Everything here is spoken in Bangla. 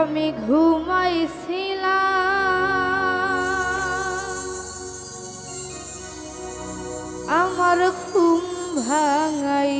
আমি ঘুমাইছিলাম। আমার ঘুম ভাঙাই